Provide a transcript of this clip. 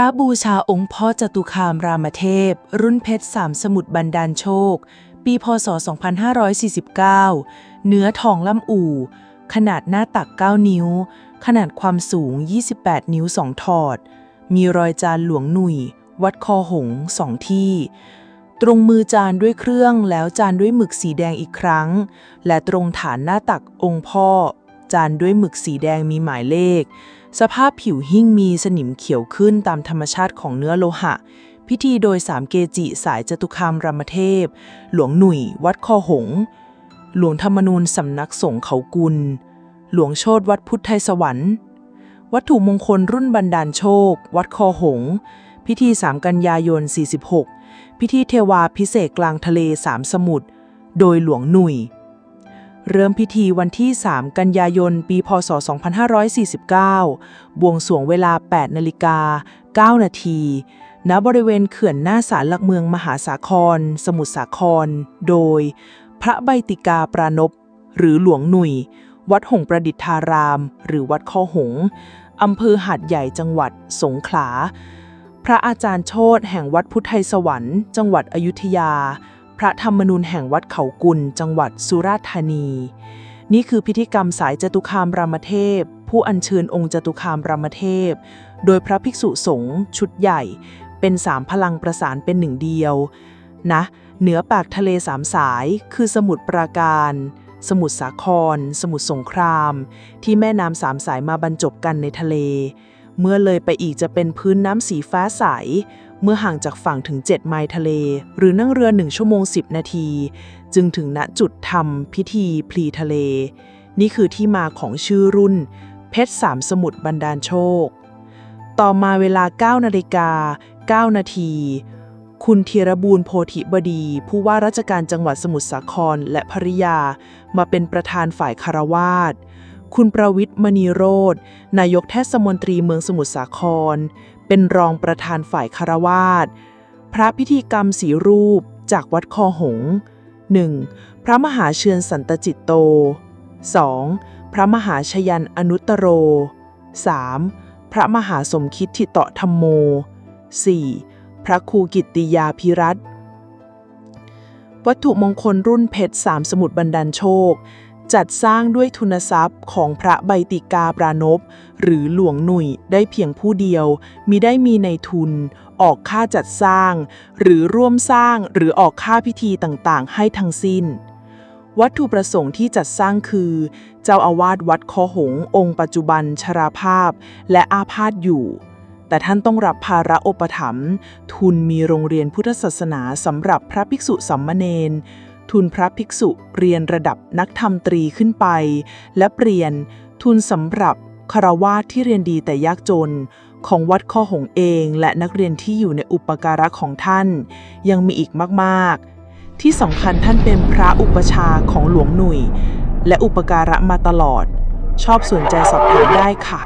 ระบูชาองค์พ่อจตุคามรามเทพ รุ่นเพชรสามสมุทรบันดาลโชค ปีพศ 2549 เนื้อทองล่ำอู่ ขนาดหน้าตัก 9 นิ้ว ขนาดความสูง 28 นิ้ว 2 ถอด มีรอยจานหลวงหนุ่ย วัดคอหงส์สองที่ ตรงมือจานด้วยเครื่องแล้วจานด้วยหมึกสีแดงอีกครั้ง และตรงฐานหน้าตักองค์พ่อ จานด้วยหมึกสีแดงมีหมายเลข สภาพผิวหิ้งมีสนิมเขียวขึ้นตามธรรมชาติของเนื้อโลหะ พิธีโดยสามเกจิสายจตุคามรามเทพ หลวงหนุ่ย วัดคอหง หลวงธรรมนูญสำนักสงฆ์เขากุล หลวงโชตวัดพุทธไทยสวรรค์ วัตถุมงคลรุ่นบันดาลโชค วัดคอหง พิธี3กันยายน 46 พิธีเทวาพิเศษกลางทะเลสามสมุทรโดยหลวงหนุ่ย เริ่มพิธีวันที่ 3 กันยายน ปี พศ 2549 บวงสรวงเวลา 8 นาฬิกา 9 นาที ณ บริเวณเขื่อนหน้าศาลหลักเมืองมหาสาคร สมุทรสาคร โดย พระใบติกาปรานพ หรือหลวงหนุ่ย วัดหงประดิษฐาราม หรือวัดข้อหง อำเภอหาดใหญ่จังหวัดสงขลา พระอาจารย์โชตแห่งวัดพุทธไทยสวรรค์ จังหวัดอยุธยา พระธรรมนูญแห่งวัดเขากุล จังหวัดสุราษฎร์ธานี นี่คือพิธีกรรมสายจตุคามรามเทพ ผู้อัญเชิญองค์จตุคามรามเทพ โดยพระภิกษุสงฆ์ชุดใหญ่ เป็นสามพลังประสานเป็นหนึ่งเดียว นะ เหนือปากทะเลสามสาย คือสมุทรปราการ สมุทรสาคร สมุทรสงคราม ที่แม่น้ำสามสายมาบรรจบกันในทะเล เมื่อเลยไปอีกจะเป็นพื้นน้ำสีฟ้าใส เมื่อห่างจากฝั่งถึง 7 ไมล์ทะเล หรือนั่งเรือ 1 ชั่วโมง 10 นาที จึงถึงณจุดทำพิธีพลีทะเล นี่คือที่มาของชื่อรุ่น เพชรสามสมุทรบันดาลโชค ต่อมาเวลา 9 นาฬิกา 9 นาที คุณธีรบูรณ์โพธิบดี ผู้ว่าราชการจังหวัดสมุทรสาครและภริยา มาเป็นประธานฝ่ายคารวาสคุณประวิทย์มณีโรธนายกเทศมนตรีเมืองสมุทรสาคร เป็นรองประธานฝ่ายคารวาสพระพิธีกรรมสีรูปจากวัดคอหง 1. พระมหาเชือนสันตจิตโต 2. พระมหาชยันอนุตตโร 3. พระมหาสมคิดทิเตะธรรมโม 4. พระครูกิตติยาภิรัตวัตถุมงคลรุ่นเพชรสามสมุทรบันดาลโชค จัดสร้างด้วยทุนทรัพย์ของพระใบติกาปรานพหรือหลวงหนุ่ยได้เพียงผู้เดียวมิได้มีในทุน ออกค่าจัดสร้าง หรือร่วมสร้างหรือออกค่าพิธีต่างๆ ให้ทั้งสิ้น วัตถุประสงค์ที่จัดสร้างคือ เจ้าอาวาสวัดคอหงองค์ปัจจุบันชราภาพและอาพาธอยู่แต่ท่านต้องรับภาระอุปถัมภ์ทุนมีโรงเรียนพุทธศาสนาสำหรับพระภิกษุสัมมเนน ทุนพระภิกษุเรียนระดับนักธรรมตรีขึ้นไป และเปลี่ยนทุนสำหรับคารวาสที่เรียนดีแต่ยากจน ของวัดข้อหงเองและนักเรียนที่อยู่ในอุปการะของท่าน ยังมีอีกมากๆ ที่สำคัญท่านเป็นพระอุปชาของหลวงหนุ่ย และอุปการะมาตลอด ชอบสนใจสอบถามได้ค่ะ